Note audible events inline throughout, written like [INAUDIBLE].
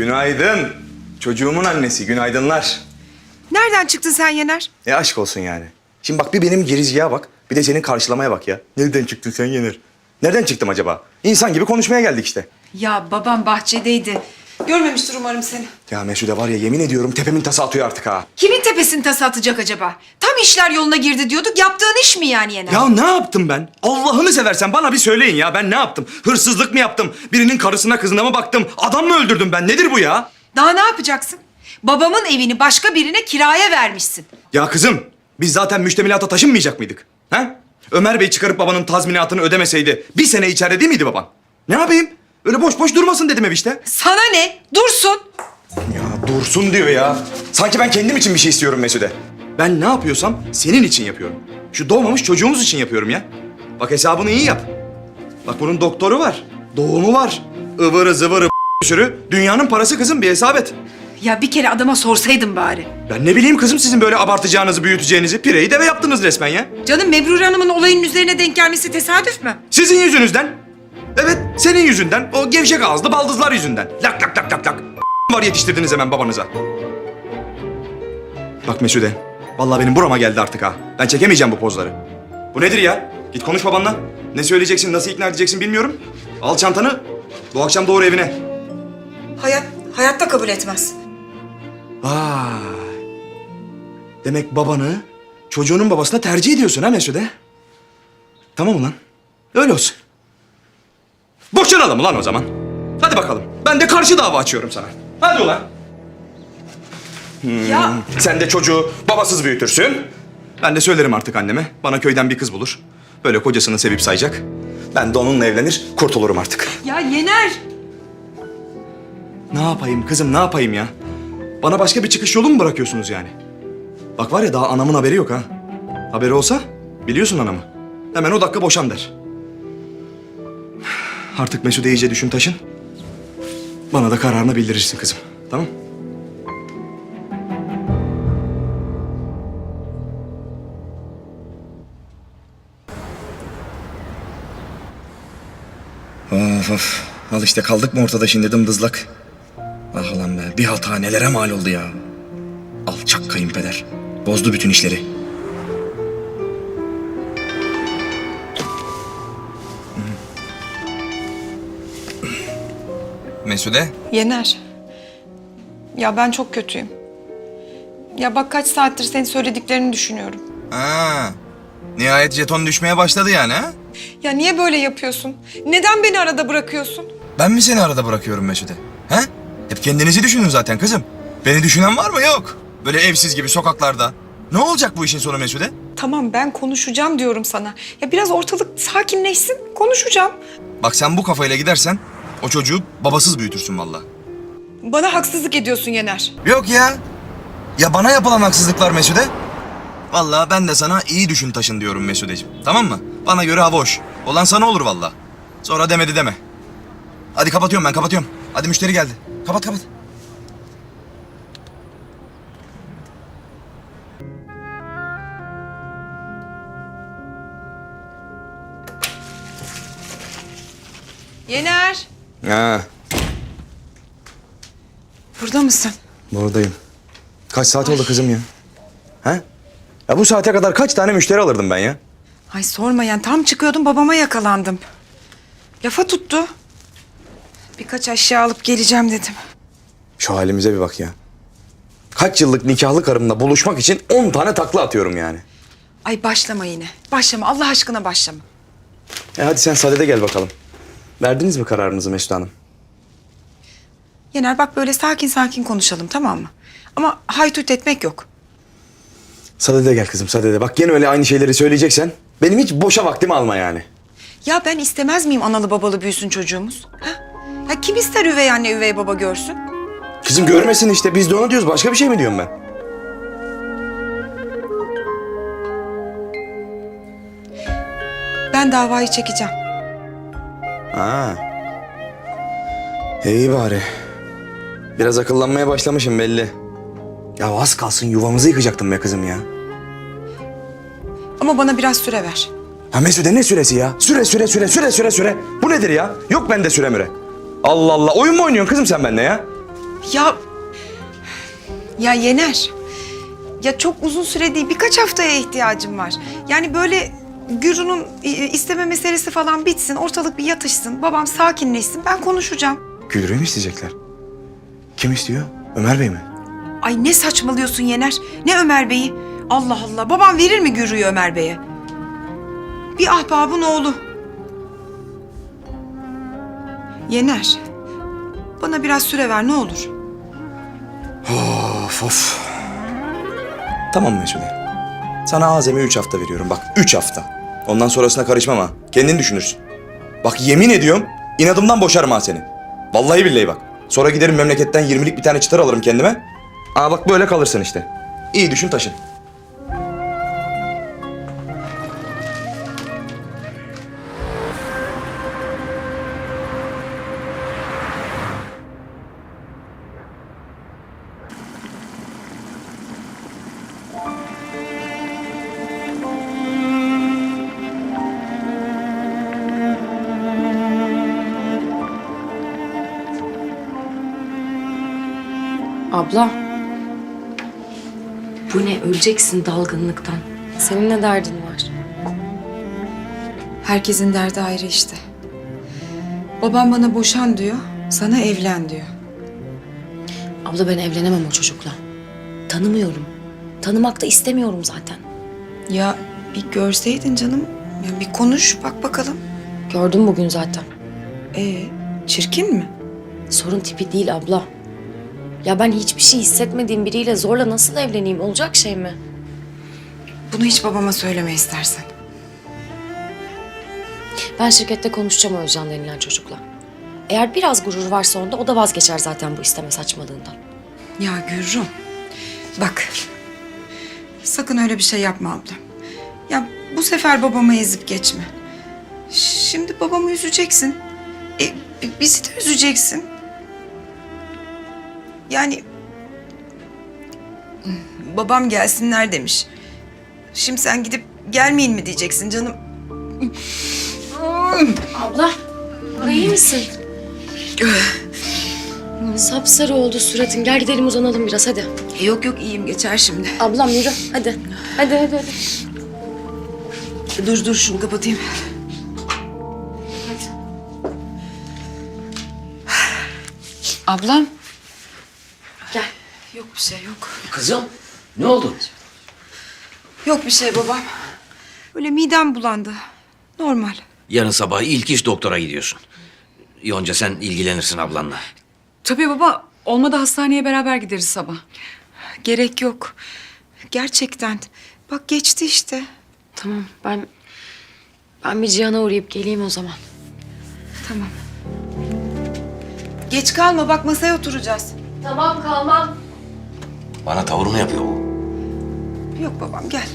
Günaydın. Çocuğumun annesi, günaydınlar. Nereden çıktın sen Yener? E aşk olsun yani. Şimdi bak bir benim gerizliğe bak, bir de senin karşılamaya bak ya. Nereden çıktın sen Yener? Nereden çıktım acaba? İnsan gibi konuşmaya geldik işte. Ya babam bahçedeydi. Görmemiştir umarım seni. Ya Mesude var ya yemin ediyorum tepemin tası atıyor artık ha. Kimin tepesini tası atacak acaba? Tam işler yoluna girdi diyorduk. Yaptığın iş mi yani Yener? Ya ne yaptım ben? Allah'ını seversen bana bir söyleyin ya. Ben ne yaptım? Hırsızlık mı yaptım? Birinin karısına kızına mı baktım? Adam mı öldürdüm ben? Nedir bu ya? Daha ne yapacaksın? Babamın evini başka birine kiraya vermişsin. Ya kızım, biz zaten müştemilata taşınmayacak mıydık? Ha? Ömer Bey çıkarıp babanın tazminatını ödemeseydi bir sene içeride değil miydi baban? Ne yapayım? Öyle boş boş durmasın dedim ev işte. Sana ne? Dursun. Ya dursun diyor ya. Sanki ben kendim için bir şey istiyorum Mesude. Ben ne yapıyorsam senin için yapıyorum. Şu doğmamış çocuğumuz için yapıyorum ya. Bak hesabını iyi yap. Bak bunun doktoru var, doğumu var. ıvırı zıvırı [LAUGHS] sürü. Dünyanın parası kızım bir hesap et. Ya bir kere adama sorsaydın bari. Ben ne bileyim kızım sizin böyle abartacağınızı, büyüteceğinizi. Pireyi deve yaptınız resmen ya. Canım Mebrure Hanım'ın olayın üzerine denk gelmesi tesadüf mü? Sizin yüzünüzden. Evet, senin yüzünden. O gevşek ağızlı baldızlar yüzünden. Lak lak lak lak lak. Var yetiştirdiniz hemen babanıza. Bak Mesude, vallahi benim burama geldi artık ha. Ben çekemeyeceğim bu pozları. Bu nedir ya? Git konuş babanla. Ne söyleyeceksin, nasıl ikna edeceksin bilmiyorum. Al çantanı, bu akşam doğru evine. Hayat, hayatta kabul etmez. Vay. Demek babanı çocuğunun babasına tercih ediyorsun ha Mesude? Tamam ulan. Öyle olsun. Boşanalım ulan o zaman. Hadi bakalım. Ben de karşı dava açıyorum sana. Hadi ulan. Ya Sen de çocuğu babasız büyütürsün. Ben de söylerim artık anneme. Bana köyden bir kız bulur. Böyle kocasını sevip sayacak. Ben de onunla evlenir, kurtulurum artık. ya Yener. Ne yapayım kızım, ne yapayım ya? Bana başka bir çıkış yolu mu bırakıyorsunuz yani? Bak var ya daha anamın haberi yok ha. Haberi olsa biliyorsun anamı. Hemen o dakika boşan der. Artık Mesude iyice düşün taşın. Bana da kararını bildirirsin kızım. Tamam? Of of. Al işte kaldık mı ortada şimdi dımdızlak. Ah ulan be bir hata nelere mal oldu ya. Alçak kayınpeder. Bozdu bütün işleri. Mesude? Yener. Ya ben çok kötüyüm. Ya bak kaç saattir senin söylediklerini düşünüyorum. Ha, nihayet jeton düşmeye başladı yani ha? Ya niye böyle yapıyorsun? Neden beni arada bırakıyorsun? Ben mi seni arada bırakıyorum Mesude? Ha? Hep kendinizi düşünün zaten kızım. Beni düşünen var mı? Yok. Böyle evsiz gibi sokaklarda. Ne olacak bu işin sonu Mesude? Tamam ben konuşacağım diyorum sana. Ya biraz ortalık sakinleşsin konuşacağım. Bak sen bu kafayla gidersen o çocuğu babasız büyütürsün vallahi. Bana haksızlık ediyorsun Yener. Yok ya. Ya bana yapılan haksızlıklar Mesude? Vallahi ben de sana iyi düşün taşın diyorum Mesudeciğim. Tamam mı? Bana göre hava hoş. Olan sana olur vallahi. Sonra demedi deme. Hadi kapatıyorum ben kapatıyorum. Hadi müşteri geldi. Kapat kapat. Yener. Ha, Burada mısın? buradayım. Kaç saat oldu kızım ya? Ha? Ya bu saate kadar kaç tane müşteri alırdım ben ya? Ay sorma yani tam çıkıyordum babama yakalandım. Lafa tuttu. Birkaç aşağı alıp geleceğim dedim. Şu halimize bir bak ya. Kaç yıllık nikahlı karımla buluşmak için 10 tane takla atıyorum yani. Ay başlama yine. Başlama Allah aşkına başlama. E hadi sen sadede gel bakalım. Verdiniz mi kararınızı Mesut Hanım? Yener bak böyle sakin sakin konuşalım tamam mı? Ama haytut etmek yok. Sadede gel kızım sadede. Bak gene öyle aynı şeyleri söyleyeceksen benim hiç boşa vaktimi alma yani. Ya ben istemez miyim analı babalı büyüsün çocuğumuz? Ha? Ya kim ister üvey anne üvey baba görsün? Kızım görmesin işte biz de onu diyoruz. Başka bir şey mi diyorum ben? Ben davayı çekeceğim. Ha. İyi bari. Biraz akıllanmaya başlamışım belli. Ya az kalsın yuvamızı yıkacaktım be kızım ya. Ama bana biraz süre ver. Ha Mesude ne süresi ya? Süre süre süre süre süre süre. Bu nedir ya? Yok bende süre müre. Allah Allah oyun mu oynuyorsun kızım sen benimle ya? Ya... Ya Yener. Ya çok uzun süre değil, birkaç haftaya ihtiyacım var. Yani böyle Gürun'un e, isteme meselesi falan bitsin, ortalık bir yatışsın, babam sakinleşsin, ben konuşacağım. Gülürü mü isteyecekler? Kim istiyor? Ömer Bey mi? Ay ne saçmalıyorsun Yener? Ne Ömer Bey'i? Allah Allah, babam verir mi Gürü'yü Ömer Bey'e? Bir ahbabın oğlu. Yener, bana biraz süre ver ne olur. Of of. Tamam Mesude. Sana azami üç hafta veriyorum bak. Üç hafta. Ondan sonrasına karışmam ha. Kendin düşünürsün. Bak yemin ediyorum inadımdan boşarım ha seni. Vallahi billahi bak. Sonra giderim memleketten 20'lik bir tane çıtar alırım kendime. Aa bak böyle kalırsın işte. İyi düşün taşın. Abla. Bu ne? Öleceksin dalgınlıktan. Senin ne derdin var? Herkesin derdi ayrı işte. Babam bana boşan diyor, sana evlen diyor. Abla ben evlenemem o çocukla. Tanımıyorum. Tanımak da istemiyorum zaten. Ya bir görseydin canım, ya bir konuş bak bakalım. Gördüm bugün zaten. Ee, çirkin mi? Sorun tipi değil abla. Ya ben hiçbir şey hissetmediğim biriyle zorla nasıl evleneyim? Olacak şey mi? Bunu hiç babama söyleme istersen. Ben şirkette konuşacağım o Özcan denilen çocukla. Eğer biraz gurur varsa onda o da vazgeçer zaten bu isteme saçmalığından. Ya Gürru, bak. Sakın öyle bir şey yapma abla. Ya bu sefer babamı ezip geçme. Şimdi babamı üzeceksin. E, bi- bizi de üzeceksin. Yani... Babam gelsinler demiş. Şimdi sen gidip gelmeyin mi diyeceksin canım. Abla, iyi misin? Sapsarı oldu suratın. Gel gidelim uzanalım biraz hadi. Yok yok iyiyim geçer şimdi. Ablam yürü hadi. Hadi hadi hadi. Dur dur şunu kapatayım. Ablam. Yok bir şey yok. Kızım ne oldu? Yok bir şey babam. Böyle midem bulandı. Normal. Yarın sabah ilk iş doktora gidiyorsun. Yonca sen ilgilenirsin ablanla. Tabii baba. Olmadı hastaneye beraber gideriz sabah. Gerek yok. Gerçekten. Bak geçti işte. Tamam ben ben bir Cihan'a uğrayıp geleyim o zaman. Tamam. Geç kalma bak masaya oturacağız. Tamam kalmam. Bana tavır yapıyor bu? Yok babam gel.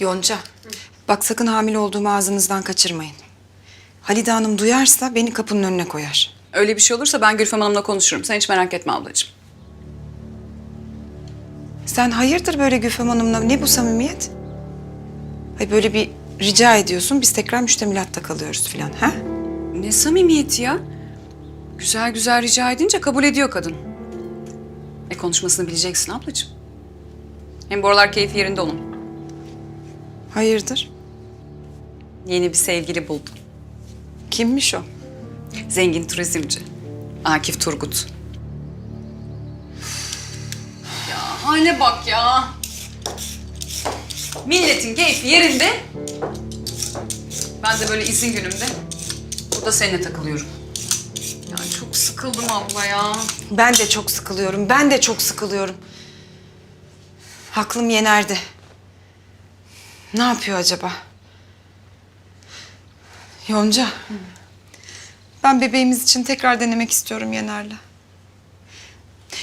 Yonca. Bak sakın hamile olduğumu ağzınızdan kaçırmayın. Halide Hanım duyarsa beni kapının önüne koyar. Öyle bir şey olursa ben Gülfem Hanım'la konuşurum. Sen hiç merak etme ablacığım. Sen hayırdır böyle Güfem Hanım'la? Ne bu samimiyet? Ay böyle bir rica ediyorsun, biz tekrar müştemilatta kalıyoruz filan, ha? Ne samimiyeti ya? Güzel güzel rica edince kabul ediyor kadın. E konuşmasını bileceksin ablacığım. Hem bu aralar keyfi yerinde onun. Hayırdır? Yeni bir sevgili buldu. Kimmiş o? Zengin turizmci. Akif Turgut. Ya hale bak ya. Milletin keyfi yerinde. Ben de böyle izin günümde burada seninle takılıyorum. Ya çok sıkıldım abla ya. Ben de çok sıkılıyorum, ben de çok sıkılıyorum. Aklım yenerdi. Ne yapıyor acaba? Yonca. Ben bebeğimiz için tekrar denemek istiyorum Yener'le.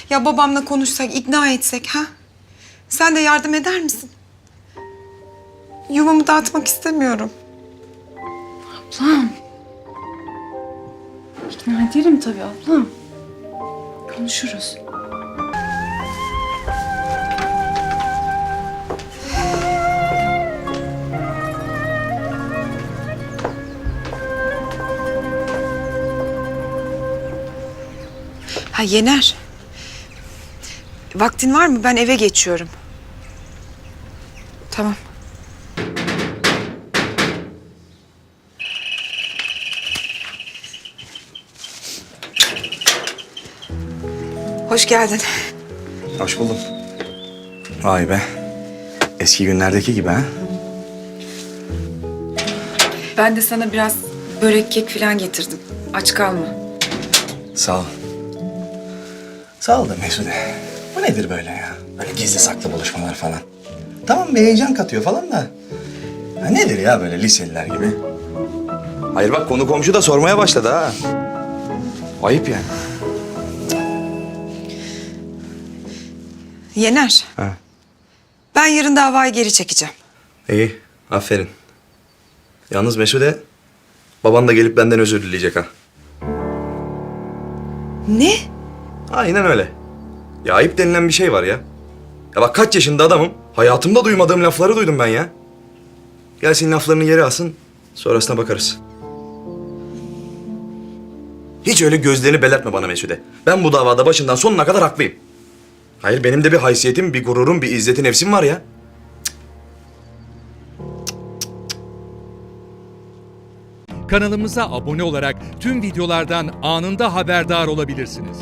Ya babamla konuşsak, ikna etsek ha? Sen de yardım eder misin? Yuvamı dağıtmak istemiyorum. Ablam. İkna ederim tabii ablam. Konuşuruz. Ha Yener. Vaktin var mı? Ben eve geçiyorum. Tamam. Hoş geldin. Hoş buldum. Vay be. Eski günlerdeki gibi ha? Ben de sana biraz börek kek falan getirdim. Aç kalma. Sağ ol. Sağ ol da Mesude. Bu nedir böyle ya? Böyle gizli saklı buluşmalar falan. Tamam bir heyecan katıyor falan da. Ha nedir ya böyle liseliler gibi? Hayır bak konu komşu da sormaya başladı ha. Ayıp yani. Yener. Ha. Ben yarın davayı geri çekeceğim. İyi, aferin. Yalnız Mesude, baban da gelip benden özür dileyecek ha. Ne? Aynen öyle. Ya ayıp denilen bir şey var ya. Ya bak kaç yaşında adamım. Hayatımda duymadığım lafları duydum ben ya. Gelsin laflarını yere alsın. Sonrasına bakarız. Hiç öyle gözlerini belertme bana Mesude. Ben bu davada başından sonuna kadar haklıyım. Hayır benim de bir haysiyetim, bir gururum, bir izzeti nefsim var ya. Kanalımıza abone olarak tüm videolardan anında haberdar olabilirsiniz.